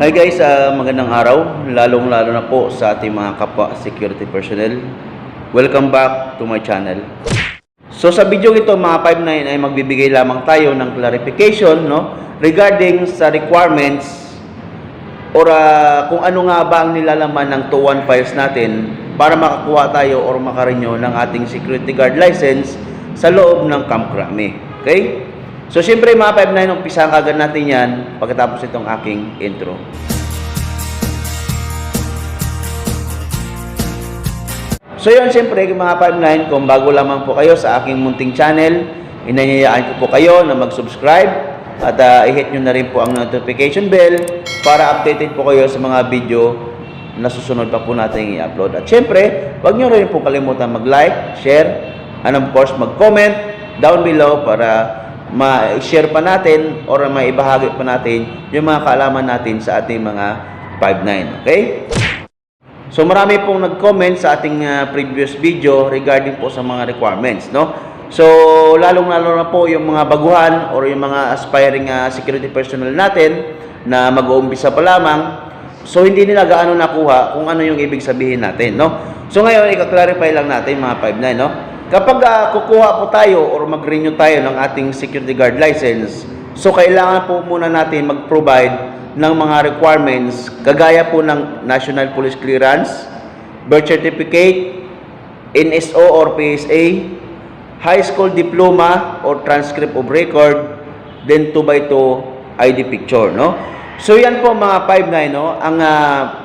Hi guys, ah, magandang araw, lalong-lalo na po sa ating mga kapwa security personnel. Welcome back to my channel. So sa video ito mga 59 ay magbibigay lamang tayo ng clarification no regarding sa requirements or ah, kung ano nga ba ang nilalaman ng 21 files natin para makakuha tayo or makarenew ng ating security guard license sa loob ng Camp Crame. Okay? So, syempre mga 5-9, umpisahan agad natin yan pagkatapos itong aking intro. So yun, siyempre mga 5-9, kung bago lamang po kayo sa aking munting channel, inanyayaan ko po kayo na mag-subscribe at ah, i-hit nyo na rin po ang notification bell para updated po kayo sa mga video na susunod pa po natin i-upload. At syempre, huwag nyo rin po kalimutan mag-like, share, and of course mag-comment down below para ma-share pa natin or maibahagi pa natin yung mga kaalaman natin sa ating mga 5-9. Okay? So marami pong nag-comment sa ating ah, previous video regarding po sa mga requirements, no? So lalong-lalo na po yung mga baguhan or yung mga aspiring ah, security personnel natin na mag-uumpisa pa lamang. So hindi nila gaano nakuha kung ano yung ibig sabihin natin, no? So ngayon i-clarify lang natin mga 59, no? Kapag ah, kukuha po tayo or mag-renew tayo ng ating security guard license, so kailangan po muna natin mag-provide ng mga requirements kagaya po ng National Police Clearance, Birth Certificate, NSO or PSA, High School Diploma or Transcript of Record, then 2x2 ID picture, no? So yan po mga 5-9, no? Ang ah,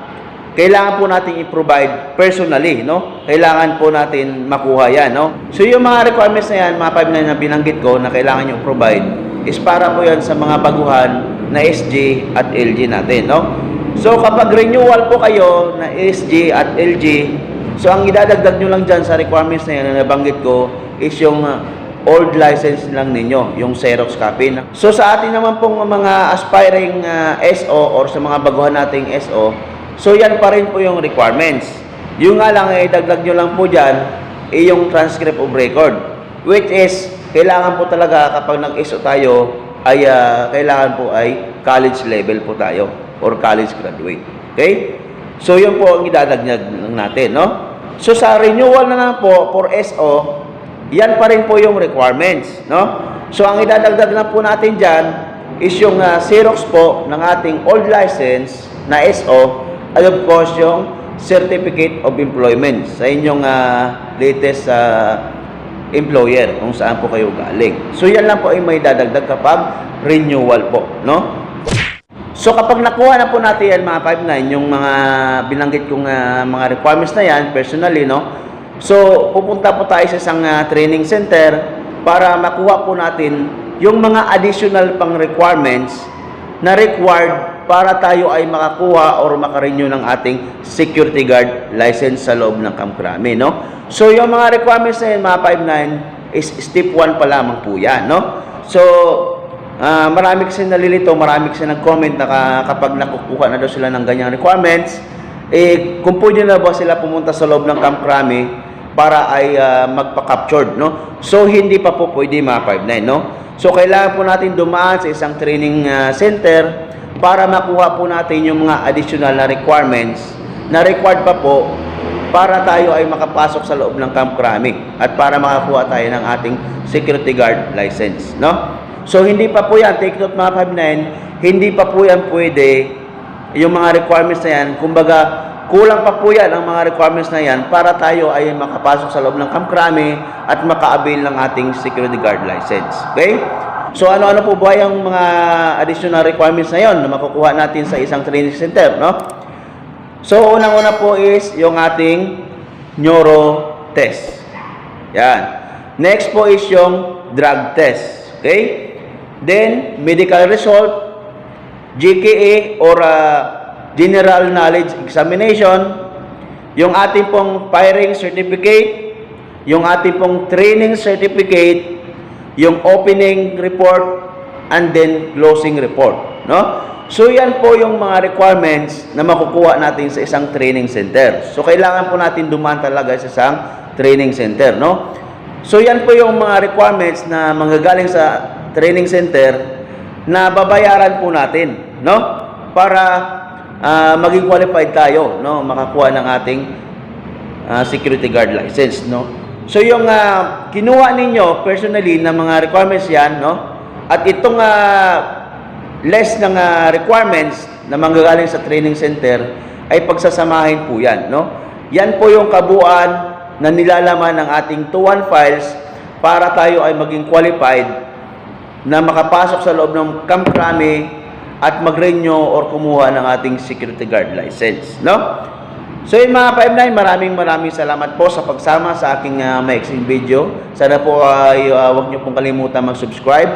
kailangan po natin i-provide personally, no? Kailangan po natin makuha yan, no? So yung mga requirements na yan, mga 5-9 na binanggit ko na kailangan nyo provide is para po yan sa mga baguhan na SG at LG natin, no? So kapag renewal po kayo na SG at LG, so ang idadagdag nyo lang dyan sa requirements na yan na nabanggit ko is yung uh, old license lang ninyo, yung Xerox copy. So sa atin naman pong mga aspiring uh, SO or sa mga baguhan nating SO, so yan pa rin po yung requirements. Yung nga lang, eh, dagdag nyo lang po dyan, eh, yung transcript of record. Which is, kailangan po talaga kapag nag-SO tayo, ay ah, kailangan po ay college level po tayo or college graduate. Okay? So, yun po ang idadagdag lang natin, no? So, sa renewal na lang po for SO, yan pa rin po yung requirements, no? So, ang idadagdag na po natin dyan is yung ah, Xerox po ng ating old license na SO at of course yung Certificate of Employment sa inyong ah, latest ah, employer kung saan po kayo galing. So yan lang po ay may dadagdag kapag renewal po, no? So kapag nakuha na po natin yan mga 59, yung mga binanggit kong ah, mga requirements na yan personally, no? So pupunta po tayo sa isang ah, training center para makuha po natin yung mga additional pang requirements na required para tayo ay makakuha or makarenew ng ating security guard license sa loob ng Camp Crame, no? So, yung mga requirements na yun, mga 5.9, is step 1 pa lamang po yan, no? So, ah, marami kasi nalilito, marami kasi nag-comment na ka- kapag nakukuha na daw sila ng ganyang requirements, eh, kung pwede na ba sila pumunta sa loob ng Camp Crame para ay ah, magpa-captured, no? So, hindi pa po pwede mga 5.9, no? So, kailangan po natin dumaan sa isang training ah, center para makuha po natin yung mga additional na requirements na required pa po para tayo ay makapasok sa loob ng Camp Crame at para makakuha tayo ng ating security guard license, no? So, hindi pa po yan, take note mga 5.9, hindi pa po yan pwede yung mga requirements na yan, kumbaga, kulang pa po yan ang mga requirements na yan para tayo ay makapasok sa loob ng Camp Crame at maka-avail ng ating security guard license. Okay? So ano-ano po ba yung mga additional requirements na yon na makukuha natin sa isang training center, no? So unang-una po is yung ating neuro test. Yan. Next po is yung drug test. Okay? Then, medical result, GKA or uh, General Knowledge Examination, yung ating pong firing certificate, yung ating pong training certificate, yung opening report, and then closing report. No? So yan po yung mga requirements na makukuha natin sa isang training center. So kailangan po natin dumaan talaga sa isang training center. No? So yan po yung mga requirements na manggagaling sa training center na babayaran po natin. No? Para ah, maging qualified tayo, no? Makakuha ng ating ah, security guard license, no? So yung ah, kinuha ninyo personally na mga requirements yan, no? At itong ah, less ng ah, requirements na manggagaling sa training center ay pagsasamahin po yan, no? Yan po yung kabuuan na nilalaman ng ating 2-1 files para tayo ay maging qualified na makapasok sa loob ng Camp Crame at mag-renew or kumuha ng ating security guard license, no? So yun mga 59, maraming maraming salamat po sa pagsama sa aking uh, maiksing video. Sana po ay uh, huwag niyo pong kalimutan mag-subscribe.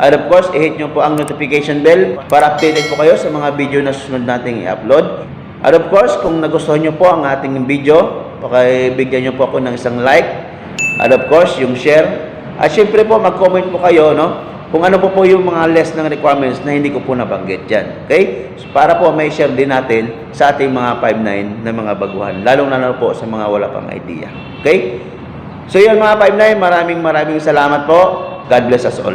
At of course, i-hit niyo po ang notification bell para updated po kayo sa mga video na susunod nating i-upload. At of course, kung nagustuhan niyo po ang ating video, pakibigyan niyo po ako ng isang like. At of course, yung share. At syempre po, mag-comment po kayo, no? Kung ano po po yung mga less ng requirements na hindi ko po nabanggit dyan. Okay? So, para po may share din natin sa ating mga 5-9 na mga baguhan. Lalong lalo po sa mga wala pang idea. Okay? So yun mga 5-9, maraming maraming salamat po. God bless us all.